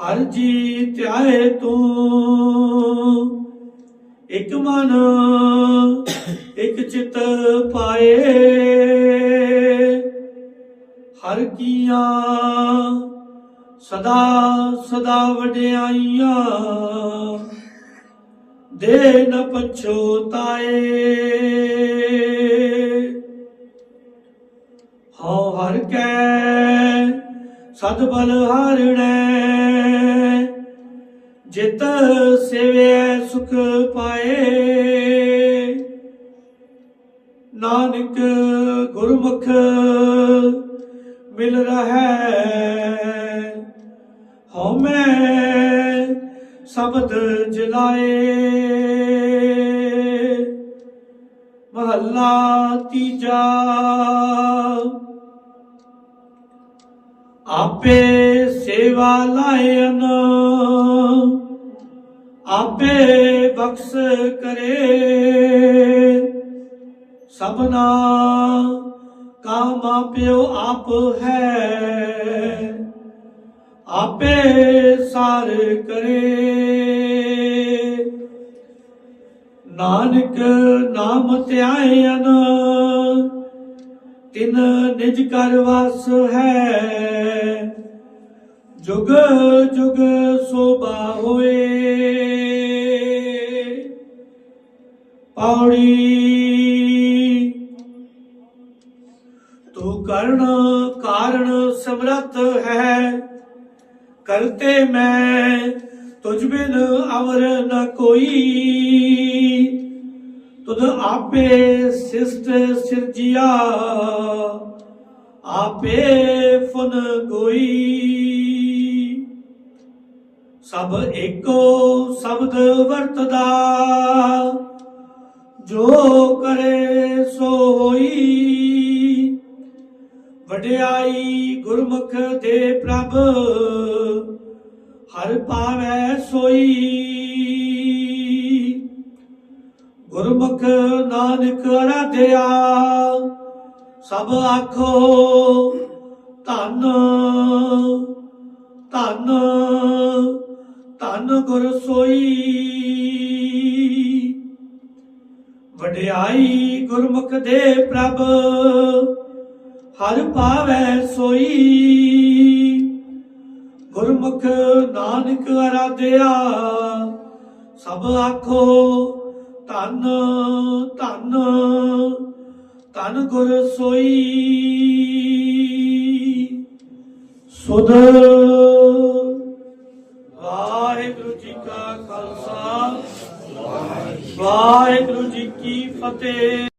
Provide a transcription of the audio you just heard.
ਹਰ ਜੀ ਧਿਆਏ ਤੂੰ। ਇੱਕ ਮਨ, ਇੱਕ ਚਿਤ ਪਾਏ। ਹਰ ਕੀਆਂ ਸਦਾ ਸਦਾ ਵਡਿਆਈਆਂ। ਦੇ ਨ ਪਛੋਤਾਏ ਹਉ ਹਰ ਕੈ, ਸਦ ਬਲ ਹਾਰਣੈ। ਜਿਤ ਸੇਵੈ ਸੁਖ ਪਾਏ। ਨਾਨਕ ਗੁਰਮੁਖ ਮਿਲ ਰਹੈ ਹਉ ਸ਼ਬਦ ਜਲਾਏ। ਮਹੱਲਾ ਤੀਜਾ ਆਪੇ ਸੇਵਾ ਲਾਇਨ। ਆਪੇ ਬਖਸ਼ ਕਰੇ। ਸਭਨਾ ਕਾ ਮਾਪਿਓ ਆਪ ਹੈ। ਆਪੇ ਸਾਰ ਕਰੇ। ਨਾਨਕ ਨਾਮ ਧਿਆਇਨ, ਤਿਨ ਨਿਜ ਕਰ ਵਸ ਹੈ। ਜੁਗ ਜੁਗ ਸੋਭਾ ਹੋਏ। ਪੌੜੀ ਤੂੰ ਕਰਨਾ ਕਾਰਨ ਸਮਰੱਥ ਹੈ। ਕਰਤੇ ਮੈਂ ਤੁਝ ਬਿਨ ਅਵਰ ਨ ਕੋਈ। ਤੁਧ ਆਪੇ ਸਿਸ਼ਟ ਸਿਰਜਿਆ, ਆਪੇ ਫਨ ਗੋਈ। ਸਭ ਏਕੋ ਸ਼ਬਦ ਵਰਤਦਾ। ਜੋ ਕਰੇ ਸੋ ਹੋਈ। ਵਡਿਆਈ ਗੁਰਮੁਖ ਦੇ ਪ੍ਰਭ, ਹਰ ਪਾਵੈ ਸੋਈ। ਗੁਰਮੁਖ ਨਾਨਕ ਰਾਧਿਆ ਸਭ ਆਖੋ, ਧੰਨ ਧੰਨ। ਧੰਨ ਗੁਰ ਸੋਈ। ਵਡਿਆਈ ਗੁਰਮੁਖ ਦੇ ਪ੍ਰਭ, ਹਰ ਪਾਵੈ ਸੋਈ। ਗੁਰਮੁਖ ਨਾਨਕ ਅਰਾਧਿਆ, ਸਭ ਆਖੋ ਧੰਨ ਧੰਨ ਧੰਨ ਗੁਰ ਸੋਈ। ਸੁਧ ਵਾਹਿਗੁਰੂ ਜੀ ਕੀ ਫਤਿਹ।